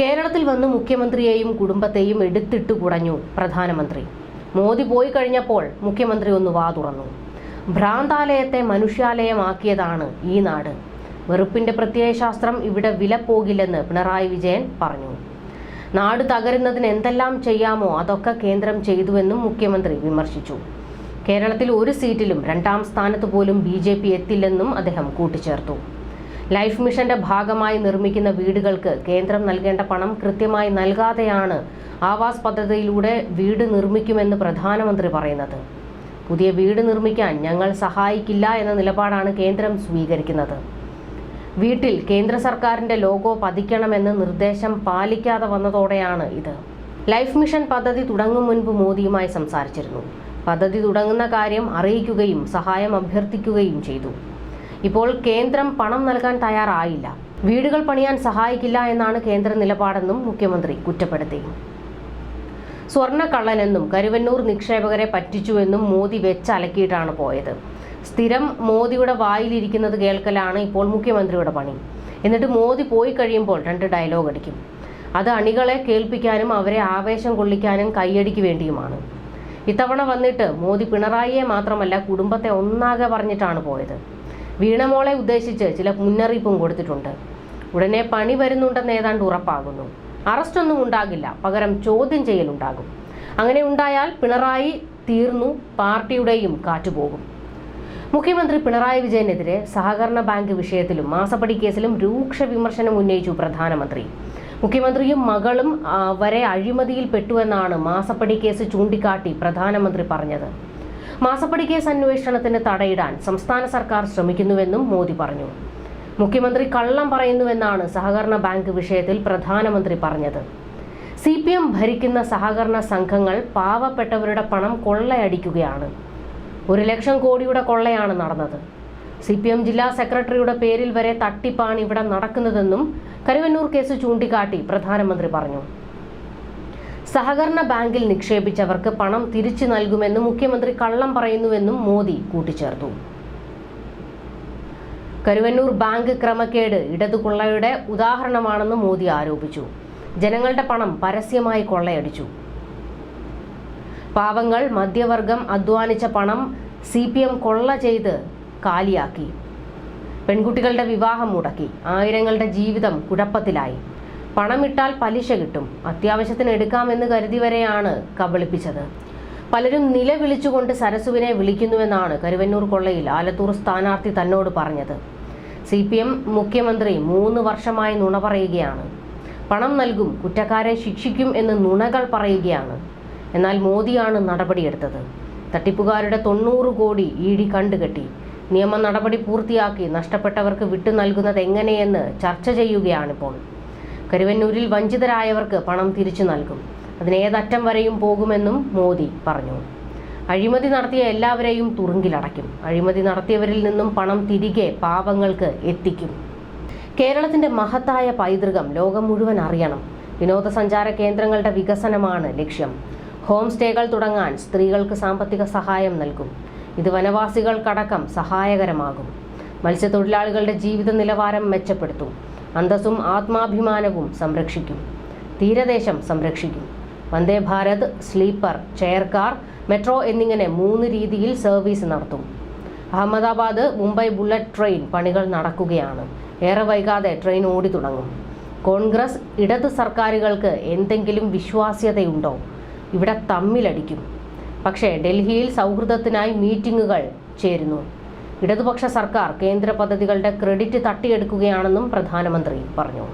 കേരളത്തിൽ വന്ന് മുഖ്യമന്ത്രിയെയും കുടുംബത്തെയും എടുത്തിട്ട് കുടഞ്ഞു പ്രധാനമന്ത്രി. മോദി പോയി കഴിഞ്ഞപ്പോൾ മുഖ്യമന്ത്രി ഒന്ന് വാ തുറന്നു. ഭ്രാന്താലയത്തെ മനുഷ്യാലയമാക്കിയതാണ് ഈ നാട്. വെറുപ്പിന്റെ പ്രത്യയശാസ്ത്രം ഇവിടെ വില പോകില്ലെന്ന് പിണറായി വിജയൻ പറഞ്ഞു. നാട് തകരുന്നതിന് എന്തെല്ലാം ചെയ്യാമോ അതൊക്കെ കേന്ദ്രം ചെയ്തുവെന്നും മുഖ്യമന്ത്രി വിമർശിച്ചു. കേരളത്തിൽ ഒരു സീറ്റിലും രണ്ടാം സ്ഥാനത്ത് പോലും ബി എത്തില്ലെന്നും അദ്ദേഹം കൂട്ടിച്ചേർത്തു. ലൈഫ് മിഷന്റെ ഭാഗമായി നിർമ്മിക്കുന്ന വീടുകൾക്ക് കേന്ദ്രം നൽകേണ്ട പണം കൃത്യമായി നൽകാതെയാണ് ആവാസ് പദ്ധതിയിലൂടെ വീട് നിർമ്മിക്കുമെന്ന് പ്രധാനമന്ത്രി പറയുന്നത്. പുതിയ വീട് നിർമ്മിക്കാൻ ഞങ്ങൾ സഹായിക്കില്ല എന്ന നിലപാടാണ് കേന്ദ്രം സ്വീകരിക്കുന്നത്. വീട്ടിൽ കേന്ദ്ര സർക്കാരിന്റെ ലോഗോ പതിക്കണമെന്ന് നിർദ്ദേശം പാലിക്കാതെ വന്നതോടെയാണ് ഇത്. ലൈഫ് മിഷൻ പദ്ധതി തുടങ്ങും മുൻപ് മോദിയുമായി സംസാരിച്ചിരുന്നു. പദ്ധതി തുടങ്ങുന്ന കാര്യം അറിയിക്കുകയും സഹായം അഭ്യർത്ഥിക്കുകയും ചെയ്തു. ഇപ്പോൾ കേന്ദ്രം പണം നൽകാൻ തയ്യാറായില്ല. വീടുകൾ പണിയാൻ സഹായിക്കില്ല എന്നാണ് കേന്ദ്ര നിലപാടെന്നും മുഖ്യമന്ത്രി കുറ്റപ്പെടുത്തി. സ്വർണക്കള്ളനെന്നും കരുവന്നൂർ നിക്ഷേപകരെ പറ്റിച്ചുവെന്നും മോദി വെച്ചലക്കിയിട്ടാണ് പോയത്. സ്ഥിരം മോദിയുടെ വായിലിരിക്കുന്നത് കേൾക്കലാണ് ഇപ്പോൾ മുഖ്യമന്ത്രിയുടെ പണി. എന്നിട്ട് മോദി പോയി കഴിയുമ്പോൾ രണ്ട് ഡയലോഗ് അടിക്കും. അത് അണികളെ കേൾപ്പിക്കാനും അവരെ ആവേശം കൊള്ളിക്കാനും കൈയടിക്ക് വേണ്ടിയുമാണ്. ഇത്തവണ വന്നിട്ട് മോദി പിണറായിയെ മാത്രമല്ല കുടുംബത്തെ ഒന്നാകെ പറഞ്ഞിട്ടാണ് പോയത്. വീണമോളെ ഉദ്ദേശിച്ച് ചില മുന്നറിയിപ്പും കൊടുത്തിട്ടുണ്ട്. ഉടനെ പണി വരുന്നുണ്ടെന്ന് ഏതാണ്ട് ഉറപ്പാകുന്നു. അറസ്റ്റൊന്നും ഉണ്ടാകില്ല. പകരം ചോദ്യം ചെയ്യലുണ്ടാകും. അങ്ങനെ ഉണ്ടായാൽ പിണറായി തീർന്നു പാർട്ടിയുടെയും കാറ്റുപോകും മുഖ്യമന്ത്രി പിണറായി വിജയനെതിരെ സഹകരണ ബാങ്ക് വിഷയത്തിലും മാസപ്പടി കേസിലും രൂക്ഷ വിമർശനം ഉന്നയിച്ചു പ്രധാനമന്ത്രി. മുഖ്യമന്ത്രിയും മകളും വരെ അഴിമതിയിൽ പെട്ടുവെന്നാണ് മാസപ്പടി കേസ് ചൂണ്ടിക്കാട്ടി പ്രധാനമന്ത്രി പറഞ്ഞത്. മാസപ്പടി കേസ് അന്വേഷണത്തിന് തടയിടാൻ സംസ്ഥാന സർക്കാർ ശ്രമിക്കുന്നുവെന്നും മോദി പറഞ്ഞു. മുഖ്യമന്ത്രി കള്ളം പറയുന്നുവെന്നാണ് സഹകരണ ബാങ്ക് വിഷയത്തിൽ പ്രധാനമന്ത്രി പറഞ്ഞത്. സി പി എം ഭരിക്കുന്ന സഹകരണ സംഘങ്ങൾ പാവപ്പെട്ടവരുടെ പണം കൊള്ളയടിക്കുകയാണ്. ഒരു ലക്ഷം കോടിയുടെ കൊള്ളയാണ് നടന്നത്. സി പി എം ജില്ലാ സെക്രട്ടറിയുടെ പേരിൽ വരെ തട്ടിപ്പാണ് ഇവിടെ നടക്കുന്നതെന്നും കരുവന്നൂർ കേസ് ചൂണ്ടിക്കാട്ടി പ്രധാനമന്ത്രി പറഞ്ഞു. സഹകരണ ബാങ്കിൽ നിക്ഷേപിച്ചവർക്ക് പണം തിരിച്ചു നൽകുമെന്നും മുഖ്യമന്ത്രി കള്ളം പറയുന്നുവെന്നും മോദി കൂട്ടിച്ചേർത്തു. കരുവന്നൂർ ബാങ്ക് ക്രമക്കേട് ഇടതുകൊള്ളയുടെ ഉദാഹരണമാണെന്ന് മോദി ആരോപിച്ചു. ജനങ്ങളുടെ പണം പരസ്യമായി കൊള്ളയടിച്ചു. പാവങ്ങൾ മധ്യവർഗം അധ്വാനിച്ച പണം സി പി എം കൊള്ള ചെയ്ത് കാലിയാക്കി. പെൺകുട്ടികളുടെ വിവാഹം മുടക്കി. ആയിരങ്ങളുടെ ജീവിതം കുഴപ്പത്തിലായി. പണമിട്ടാൽ പലിശ കിട്ടും. അത്യാവശ്യത്തിന് എടുക്കാമെന്ന് കരുതി വരെയാണ് കബളിപ്പിച്ചത്. പലരും നിലവിളിച്ചുകൊണ്ട് സരസുവിനെ വിളിക്കുന്നുവെന്നാണ് കരുവന്നൂർ കൊള്ളയിൽ ആലത്തൂർ സ്ഥാനാർത്ഥി തന്നോട് പറഞ്ഞത്. സി പി എം മുഖ്യമന്ത്രി മൂന്ന് വർഷമായി നുണ പറയുകയാണ്. പണം നൽകും കുറ്റക്കാരെ ശിക്ഷിക്കും എന്ന് നുണകൾ പറയുകയാണ്. എന്നാൽ മോദിയാണ് നടപടിയെടുത്തത്. തട്ടിപ്പുകാരുടെ തൊണ്ണൂറ് കോടി ഇ ഡി കണ്ടുകെട്ടി. നിയമ നടപടി പൂർത്തിയാക്കി നഷ്ടപ്പെട്ടവർക്ക് വിട്ടു നൽകുന്നത് എങ്ങനെയെന്ന് ചർച്ച ചെയ്യുകയാണിപ്പോൾ. കരുവന്നൂരിൽ വഞ്ചിതരായവർക്ക് പണം തിരിച്ചു നൽകും. അതിനേതറ്റം വരെയും പോകുമെന്നും മോദി പറഞ്ഞു. അഴിമതി നടത്തിയ എല്ലാവരെയും തുറുങ്കിലടയ്ക്കും. അഴിമതി നടത്തിയവരിൽ നിന്നും പണം തിരികെ പാവങ്ങൾക്ക് എത്തിക്കും. കേരളത്തിന്റെ മഹത്തായ പൈതൃകം ലോകം മുഴുവൻ അറിയണം. വിനോദസഞ്ചാര കേന്ദ്രങ്ങളുടെ വികസനമാണ് ലക്ഷ്യം. ഹോം സ്റ്റേകൾ തുടങ്ങാൻ സ്ത്രീകൾക്ക് സാമ്പത്തിക സഹായം നൽകും. ഇത് വനവാസികൾക്കടക്കം സഹായകരമാകും. മത്സ്യത്തൊഴിലാളികളുടെ ജീവിത നിലവാരം മെച്ചപ്പെടുത്തും. അന്തസ്സും ആത്മാഭിമാനവും സംരക്ഷിക്കും. തീരദേശം സംരക്ഷിക്കും. Vande Bharat sleeper chair car metro എന്നിങ്ങനെ മൂന്ന് രീതിയിൽ സർവീസ് നടത്തും. അഹമ്മദാബാദ് മുംബൈ ബുള്ളറ്റ് ട്രെയിൻ പണികൾ നടക്കുകയാണ്. ഏറെ വൈകാതെ ട്രെയിൻ ഓടി തുടങ്ങും. കോൺഗ്രസ് ഇടത് സർക്കാരുകൾക്ക് എന്തെങ്കിലും വിശ്വാസ്യതയുണ്ടോ? ഇവിടെ തമ്മിലടിക്കും. പക്ഷേ ഡൽഹിയിൽ സൗഹൃദത്തിനായി മീറ്റിങ്ങുകൾ ചേരുന്നു. ഇടതുപക്ഷ സർക്കാർ കേന്ദ്ര പദ്ധതികളുടെ ക്രെഡിറ്റ് തട്ടിയെടുക്കുകയാണെന്നും പ്രധാനമന്ത്രി പറഞ്ഞു.